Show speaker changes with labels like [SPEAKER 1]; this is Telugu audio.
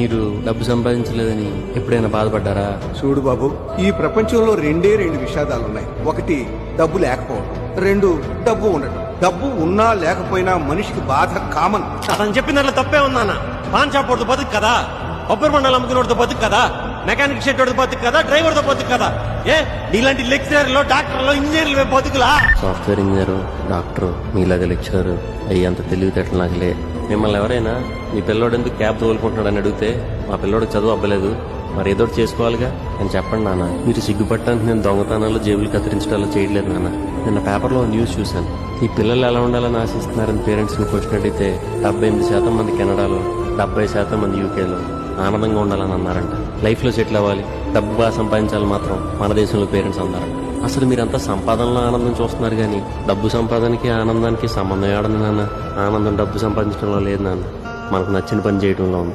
[SPEAKER 1] మీరు డబ్బు సంపాదించలేదని ఎప్పుడైనా బాధపడ్డారా?
[SPEAKER 2] చూడు బాబు ఈ ప్రపంచంలో రెండే రెండు విషాదాలు ఉన్నాయి ఒకటి డబ్బు లేకపోవడం రెండు డబ్బు ఉండటం. డబ్బు ఉన్నా లేకపోయినా మనిషికి బాధ కామన్.
[SPEAKER 3] అతను చెప్పిన దాంట్లో తప్పే ఉందన్న పాన్ షాప్ వాడితో బతుకు కదా. కొబ్బరి మండలం అమ్ముకున్నోడితో బతుకు కదా. మెకానిక్ షెడ్ వాడితో బతుకు కదా. డ్రైవర్తో బతుకు కదా. ఏ? నీలాంటి లెక్చరర్లు డాక్టర్లు ఇంజనీర్లు బతుకులా?
[SPEAKER 1] సాఫ్ట్వేర్ ఇంజనీర్ డాక్టర్ మీలాగా లెక్చరర్ అయ్యి అంత తెలివితేటలు నాకు లే మిమ్మల్ని ఎవరైనా మీ పిల్లోడు ఎందుకు క్యాబ్ తోలుకుంటున్నాడని అడిగితే మా పిల్లోడికి చదువు అవ్వలేదు మరి ఏదో ఒకటి చేసుకోవాలిగా? అని చెప్పండి నాన్న. మీరు సిగ్గుపట్టడానికి నేను దొంగతనాలు జేబులు కత్తిరించడాలు చేయట్లేదు నాన్న. నిన్న పేపర్లో న్యూస్ చూశాను. ఈ పిల్లలు ఎలా ఉండాలని ఆశిస్తున్నారని పేరెంట్స్ని క్వశ్చన్ అడిగితే డెబ్బై ఎనిమిది శాతం మంది కెనడాలో డెబ్బై శాతం మంది యూకేలో ఆనందంగా ఉండాలని అన్నారంట. లైఫ్లో సెటిల్ అవ్వాలి. డబ్బు బాగా సంపాదించాలి మాత్రం మన దేశంలో పేరెంట్స్ అన్నారంట అసలు మీరంతా సంపాదనలో ఆనందం చూస్తున్నారు కానీ డబ్బు సంపాదనకి ఆనందానికి సంబంధం ఏడని నాన్న? ఆనందం డబ్బు సంపాదించడంలో లేదు నాన్న. మనకు నచ్చిన పని చేయడంలో ఉంది.